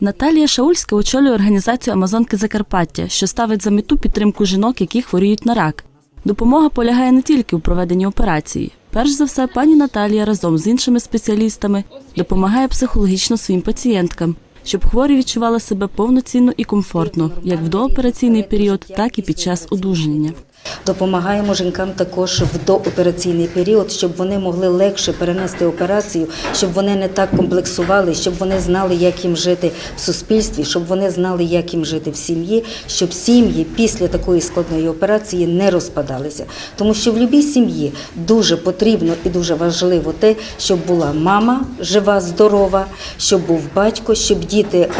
Наталія Шаульська очолює організацію Амазонки Закарпаття, що ставить за мету підтримку жінок, які хворіють на рак. Допомога полягає не тільки у проведенні операції. Перш за все, пані Наталія разом з іншими спеціалістами допомагає психологічно своїм пацієнткам, щоб хворі відчували себе повноцінно і комфортно, як в доопераційний період, так і під час одужання. Допомагаємо жінкам також в доопераційний період, щоб вони могли легше перенести операцію, щоб вони не так комплексували, щоб вони знали, як їм жити в суспільстві, щоб вони знали, як їм жити в сім'ї, щоб сім'ї після такої складної операції не розпадалися. Тому що в будь-якій сім'ї дуже потрібно і дуже важливо те, щоб була мама жива, здорова, щоб був батько, щоб діти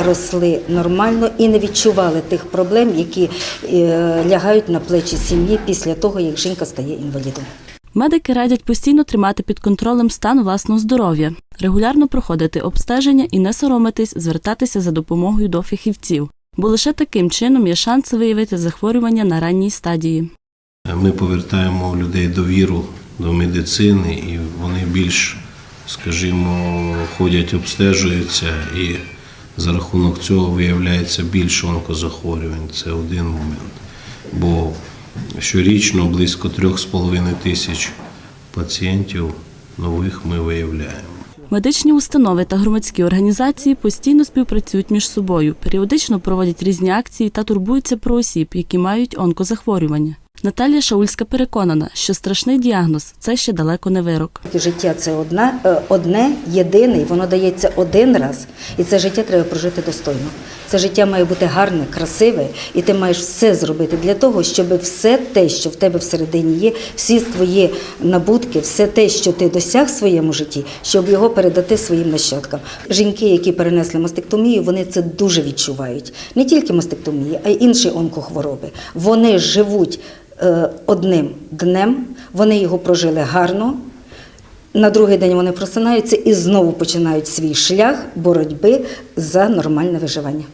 росли нормально і не відчували тих проблем, які е, лягають на плечі сім'ї після того, як жінка стає інвалідом. Медики радять постійно тримати під контролем стан власного здоров'я, регулярно проходити обстеження і не соромитись звертатися за допомогою до фахівців, бо лише таким чином є шанс виявити захворювання на ранній стадії. Ми повертаємо людей довіру до медицини, і вони більш, скажімо, ходять, обстежуються, і за рахунок цього виявляється більше онкозахворювань. Це один момент. Бо щорічно близько 3,5 тисяч пацієнтів нових ми виявляємо. Медичні установи та громадські організації постійно співпрацюють між собою, періодично проводять різні акції та турбуються про осіб, які мають онкозахворювання. Наталія Шаульська переконана, що страшний діагноз це ще далеко не вирок. Життя це одна, е, одне, єдине, воно дається один раз. І це життя треба прожити достойно. Це життя має бути гарне, красиве, і ти маєш все зробити для того, щоб все те, що в тебе всередині є, всі твої набутки, все те, що ти досяг в своєму житті, щоб його передати своїм нащадкам. Жінки, які перенесли мастектомію, вони це дуже відчувають. Не тільки мастектомії, а й інші онкохвороби. Вони живуть одним днем, вони його прожили гарно. На другий день вони просинаються і знову починають свій шлях боротьби за нормальне виживання.